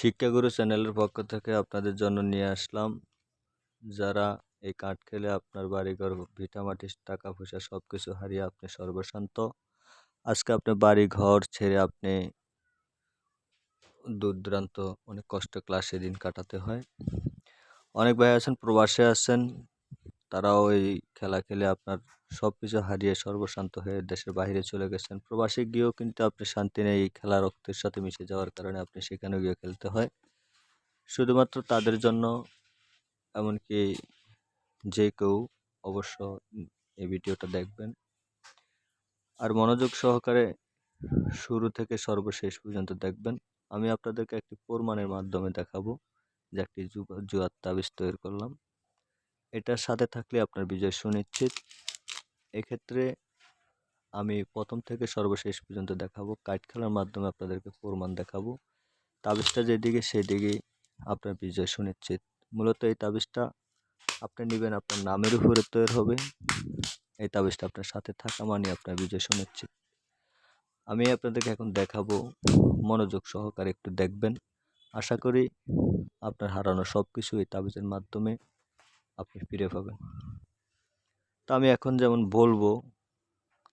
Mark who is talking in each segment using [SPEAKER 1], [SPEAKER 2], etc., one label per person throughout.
[SPEAKER 1] শিক্ষাগুরু চ্যানেলের পক্ষ থেকে আপনাদের জন্য নিয়ে আসলাম। যারা এই কাঠ খেলে আপনার বাড়িঘর, ভিটামাটি টাকা পয়সা সব কিছু হারিয়ে আপনি সর্বশান্ত। আজকে আপনি বাড়ি ঘর ছেড়ে আপনি দূর দূরান্ত অনেক কষ্ট ক্লাসে দিন কাটাতে হয়। অনেক ভাই আছেন, প্রবাসে আছেন। তারাও এই খেলা খেলে আপনার সব কিছু হারিয়ে সর্বশান্ত হয়ে দেশের বাইরে চলে গেছেন। প্রবাসে গিয়েও কিন্তু আপনি শান্তি নেই, এই খেলা রক্তের সাথে মিশে যাওয়ার কারণে আপনি সেখানে গিয়ে খেলতে হয়। শুধুমাত্র তাদের জন্য, এমনকি যে কেউ অবশ্য এই ভিডিওটা দেখবেন। আর মনোযোগ সহকারে শুরু থেকে সর্বশেষ পর্যন্ত দেখবেন। আমি আপনাদেরকে একটি প্রমাণের মাধ্যমে দেখাবো, যে একটি জুয়ার তাবিজ তৈরি করলাম। এটার সাথে থাকলে আপনার বিজয় সুনিশ্চিত। এক্ষেত্রে আমি প্রথম থেকে সর্বশেষ পর্যন্ত দেখাবো। কাইট খেলার মাধ্যমে আপনাদেরকে প্রমাণ দেখাবো। তাবিজটা যেদিকে, সেদিকেই আপনার বিজয় সুনিশ্চিত। মূলত এই তাবিজটা আপনি নেবেন আপনার নামের উপরে তৈরি হবে। এই তাবিজটা আপনার সাথে থাকা মানে আপনার বিজয় সুনিশ্চিত। আমি আপনাদেরকে এখন দেখাবো, মনোযোগ সহকারে একটু দেখবেন। আশা করি আপনার হারানো সব কিছু এই তাবিজের মাধ্যমে আপনি ফিরে পাবেন। তো আমি এখন যেমন বলব,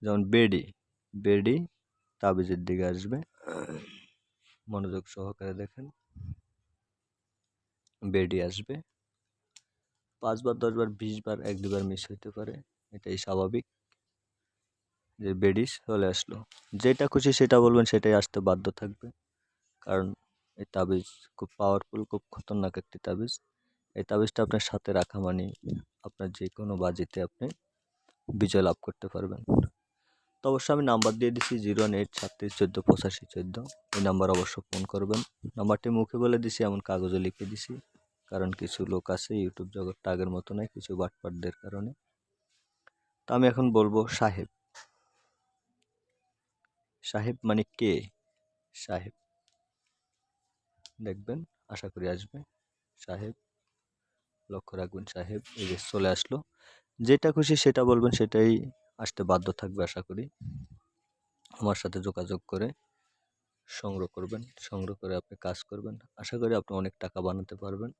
[SPEAKER 1] যেমন বেডি বেডি তাবিজের দিকে আসবে। মনোযোগ সহকারে দেখেন। বেডি আসবে। পাঁচবার, দশবার, বিশবার, এক, দুবার মিস হইতে পারে। এটাই স্বাভাবিক যে বেডিস চলে আসলো। যেটা খুশি সেটা বলবেন, সেটাই আসতে বাধ্য থাকবে। কারণ এই তাবিজ খুব পাওয়ারফুল খুব খতরনাক একটি তাবিজ। এই তাবিজটা আপনার সাথে রাখা মানে আপনার যে কোনো বাজিতে আপনি বিজয় লাভ করতে পারবেন। তো অবশ্যই আমি নাম্বার দিয়ে দিছি জিরো ওয়ান এইট ছাত্রিশ চোদ্দ পঁচাশি চোদ্দ। এই নাম্বার অবশ্য ফোন করবেন। নাম্বারটি মুখে বলে দিছি, এমন কাগজে লিখে দিছি, কারণ কিছু লোক আছে ইউটিউব জগৎটা আগের মতো নয়, কিছু বাটপাটদের কারণে। তো আমি এখন বলব সাহেব। সাহেব মানে কে? সাহেব। দেখবেন, আশা করি আসবে। সাহেব। লক্ষ্য রাখবেন সাহেব, এই যে চলে আসলো। যেটা খুশি সেটা বলবেন, সেটাই আসতে বাধ্য থাকবে আশা করি। আমার সাথে যোগাযোগ করে সংগ্রহ করবেন, সংগ্রহ করে আপনি কাজ করবেন। আশা করি আপনি অনেক টাকা বানাতে পারবেন।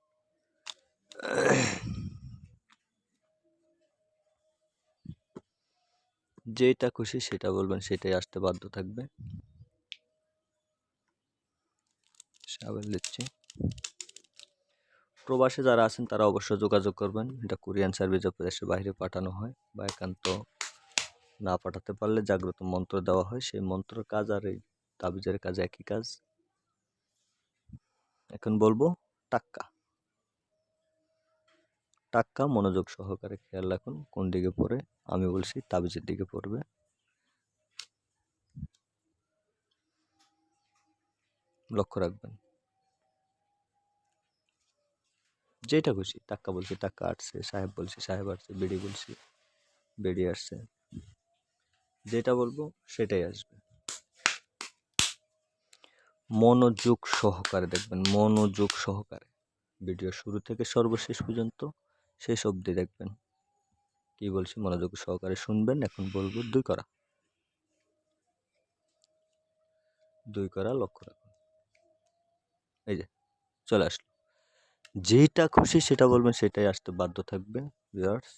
[SPEAKER 1] যেটা খুশি সেটা বলবেন, সেটাই আসতে বাধ্য থাকবে। সাবেল দিচ্ছি। প্রবাসে যারা আছেন, তারা অবশ্যই যোগাযোগ করবেন। এটা কোরিয়ান সার্ভিস সার্ভিসে দেশের বাইরে পাঠানো হয়। বা একান্ত না পাঠাতে পারলে জাগ্রত মন্ত্র দেওয়া হয়। সেই মন্ত্রের কাজ আর এই তাবিজের কাজ একই কাজ। এখন বলব, টাক্কা। টাক্কা মনোযোগ সহকারে খেয়াল রাখুন, কোন দিকে পড়ে। আমি বলছি, তাবিজের দিকে পড়বে। লক্ষ্য রাখবেন। যেটা খুশি, টাক্কা বলছি, টাক্কা আসছে, সাহেব বলছি, সাহেব আসছে, বেড়ি বলছি, বেড়ি আসছে। যেটা বলব সেটাই আসবে। মনোযোগ সহকারে দেখবেন, মনোযোগ সহকারে। ভিডিও শুরু থেকে সর্বশেষ পর্যন্ত শেষ অবধি দেখবেন। কি বলছি? মনোযোগ সহকারে শুনবেন, এখন বলব দুই করা। দুই করা লক্ষ্য রাখুন। এই যে, চলে আসলো। যেটা খুশি সেটা বলবেন, সেটাই আসতে বাধ্য থাকবে ভিউয়ার্স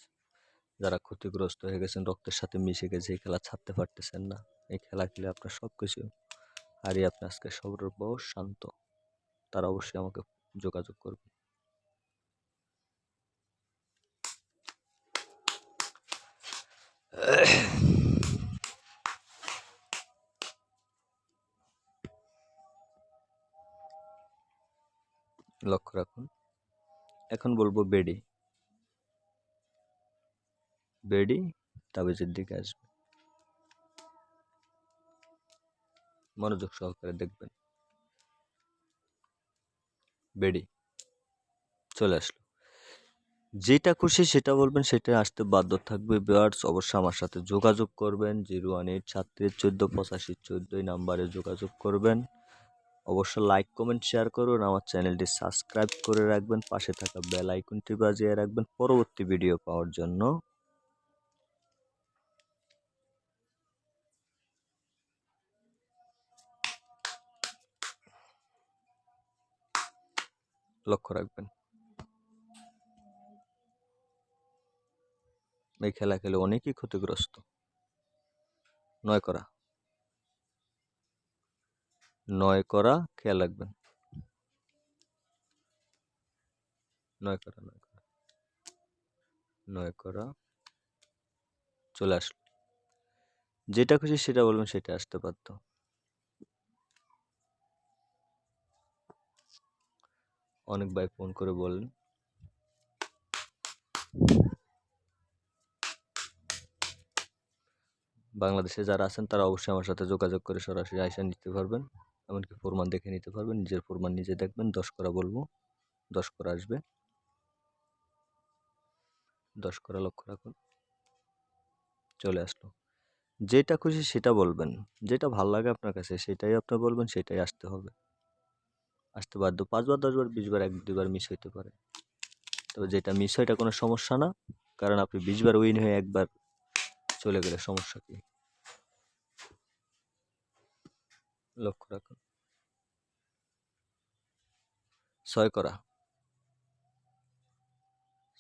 [SPEAKER 1] যারা ক্ষতিগ্রস্ত হয়ে গেছেন, রক্তের সাথে মিশে গেছে, এই খেলা ছাড়তে পারতেছেন না। এই খেলা খেলে আপনার সব কিছু হারিয়ে আপনি আজকে সর্বশ শান্ত। তারা অবশ্যই আমাকে যোগাযোগ করবে। লক্ষ্য রাখুন। এখন বলব বেডি। বেডি, তাবিজের দিকে আসবে। মনোযোগ সহকারে দেখবেন। বেডি, চলে আসলো। যেটা খুশি সেটা বলবেন, সেটা আসতে বাধ্য থাকবে বিয়ার্স অবশ্যই আমার সাথে যোগাযোগ করবেন। জিরো ওয়ান এইট ছাত্রের চোদ্দ পঁচাশি চোদ্দোই নাম্বারে যোগাযোগ করবেন। অবশ্য লাইক কমেন্ট শেয়ার করুন। আমার চ্যানেলটি সাবস্ক্রাইব করে রাখবেন। পাশে থাকা বেল আইকনটি বাজিয়ে রাখবেন পরবর্তী ভিডিও পাওয়ার জন্য। লক্ষ্য রাখবেন। এই খেলা খেলে অনেকেই ক্ষতিগ্রস্ত। নয় করা। নয় করা খেয়াল রাখবেন। নয় করা নয় করা। নয় করা, চলে আসলো। যেটা খুশি সেটা বলবেন, সেটা আসতে পারত অনেক ভাই ফোন করে বললেন। বাংলাদেশে যারা আছেন, তারা অবশ্যই আমার সাথে যোগাযোগ করে সরাসরি আইসা নিতে পারবেন। এমনকি ফোরমান দেখে নিতে পারবেন। নিজের ফোরমান নিজে দেখবেন, দশ করা বলব, দশ করা আসবে। দশ করা লক্ষ্য রাখুন। চলে আসলো। যেটা খুশি সেটা বলবেন। যেটা ভালো লাগে আপনার কাছে সেটাই আপনি বলবেন, সেটাই আসতে হবে। আসতে বাধ্য। পাঁচবার, দশবার, বিশবার, এক, দুবার মিস হইতে পারে। তবে যেটা মিস হয় এটা কোনো সমস্যা না। কারণ আপনি বিশবার উইন হয়ে একবার চলে গেলে সমস্যা কি? লক্ষ্য রাখুন। ছয় করা।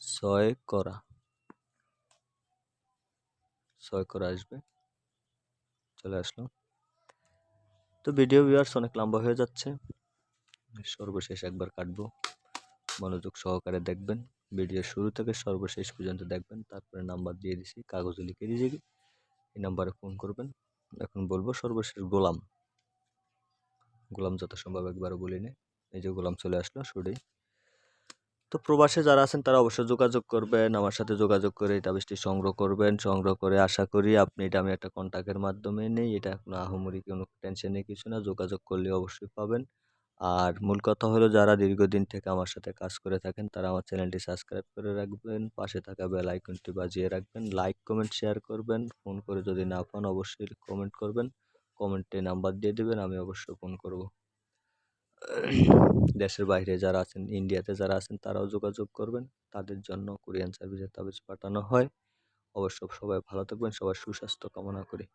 [SPEAKER 1] ছয় করা। ছয় করা আসবে। চলে আসলো তো ভিডিও ভিউয়ার্স অনেক লম্বা হয়ে যাচ্ছে। সর্বশেষ একবার কাটবো। মনোযোগ সহকারে দেখবেন। ভিডিও শুরু থেকে সর্বশেষ পর্যন্ত দেখবেন। তারপরে নাম্বার দিয়ে দিছি, কাগজে লিখে দিয়েছি এই নাম্বারে ফোন করবেন। এখন বলব সর্বশেষ গোলাম। গোলাম যত সম্ভব একবারও বলি না। এই যে গোলাম চলে আসলো শুরুই তো প্রবাসে যারা আছেন তারা অবশ্যই যোগাযোগ করবেন, আমার সাথে যোগাযোগ করে এই তাবিজটি সংগ্রহ করবেন। সংগ্রহ করে আশা করি আপনি এটা আমি একটা কন্ট্যাক্টের মাধ্যমে নেই, এটা কোনো আহমরি কোনো টেনশন নেই কিছু না, যোগাযোগ করলে অবশ্যই পাবেন। আর মূল কথা হলো যারা দীর্ঘদিন থেকে আমার সাথে কাজ করে থাকেন তারা আমার চ্যানেলটি সাবস্ক্রাইব করে রাখবেন, পাশে থাকা বেল আইকনটি বাজিয়ে রাখবেন লাইক কমেন্ট শেয়ার করবেন। ফোন করে যদি না পান অবশ্যই কমেন্ট করবেন। কমেন্টে নাম্বার দিয়ে দেবেন, আমি অবশ্যই ফোন করব। দেশের বাইরে যারা আছেন ইন্ডিয়াতে যারা আছেন, তারাও যোগাযোগ করবেন। তাদের জন্য কোরিয়ান সার্ভিসের তাবিজ পাঠানো হয়। অবশ্য সবাই ভালো থাকবেন সবাই সুস্বাস্থ্য কামনা করি।